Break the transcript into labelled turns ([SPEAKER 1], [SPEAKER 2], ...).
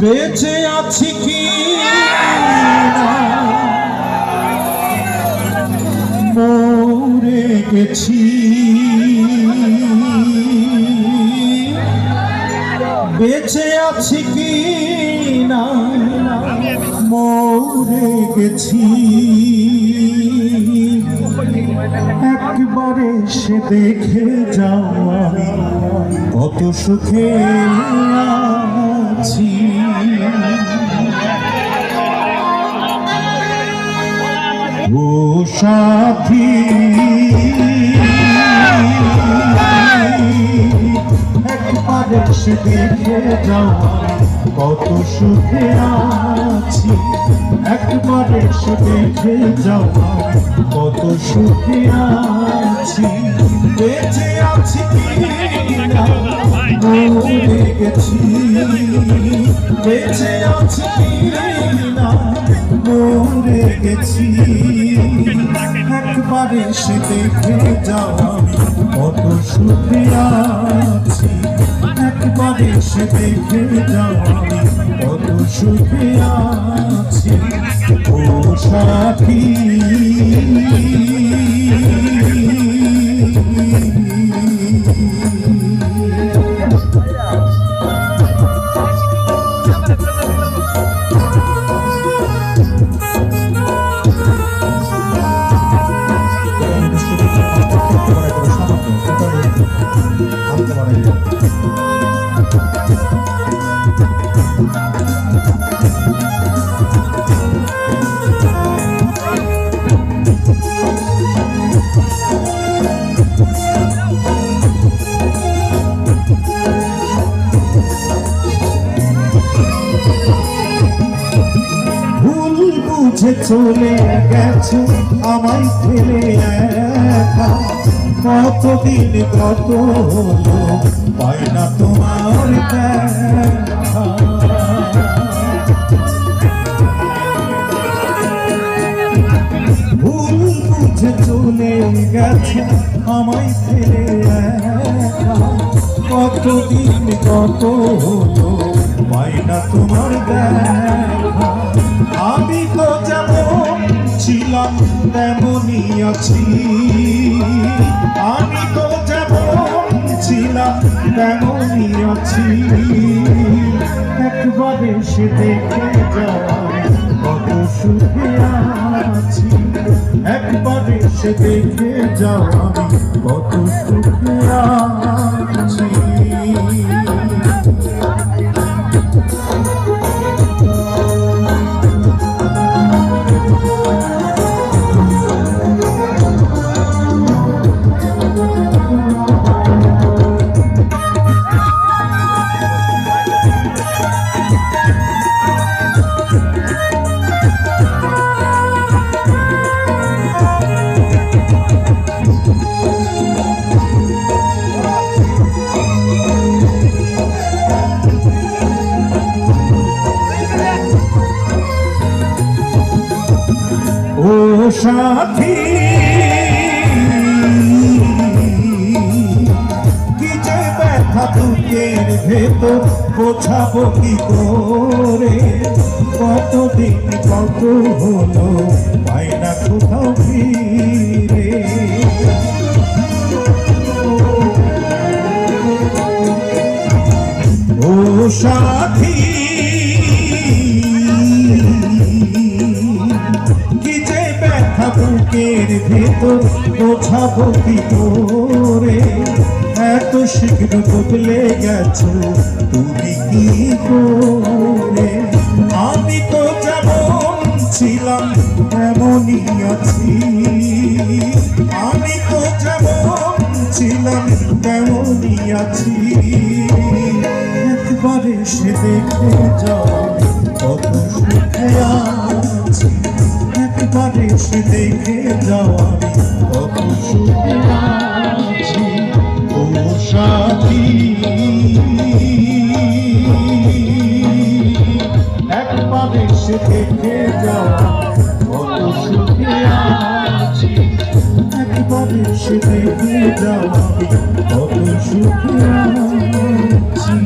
[SPEAKER 1] বেঁচে আছি কি? মরে গেছি। বেঁচে আছি কি না? মরে গেছি। একবারে সে দেখে যাওয়া কত সুখে আছি। ও সাথী, একবারে দেখে যাও, কত সুখে আছি। একবারে দেখে যাও, কত সুখে আছি। বেঁচে আছি গেছি বেঁচে আছি কিনা মরে গেছি একবারে সে দেখে যাও কত সুখে আছি। একবারে সে দেখে যাও কত সুখে আছি ও সাথী বুঝে চলে কতদিন কত হলো পাই না দেখা ভুল বুঝে চলে গেছে আমায় কতদিন কত হলো পাই না তোমার আমি তো যেমন ছিলাম তেমনই আছি আমি তো যেমন তেমনই আছি একবারে সে দেখে যায় কত সুখে আছি একবারে সে দেখে যাও আমি কত সুখে আছি সাথী। কি যে ব্যথা ভেতর, বোঝাবো কি করে? কতদিন কত হলো পাই না কোথাও ফিরে বুকের ভেতর বোঝাবো কি করে। এত শীঘ্র বদলে গেছো তুমি কি করে? আমি তো যেমন ছিলাম, তেমনই আছি। আমি তো যেমন ছিলাম, তেমনই আছি। দেখে যাও আমি। কত সুখে আছি, ও সাথী। একবারে সে দেখে যাও কত সুখে আছি। একবারে সে দেখে যাও আমি, কত সুখে আছি।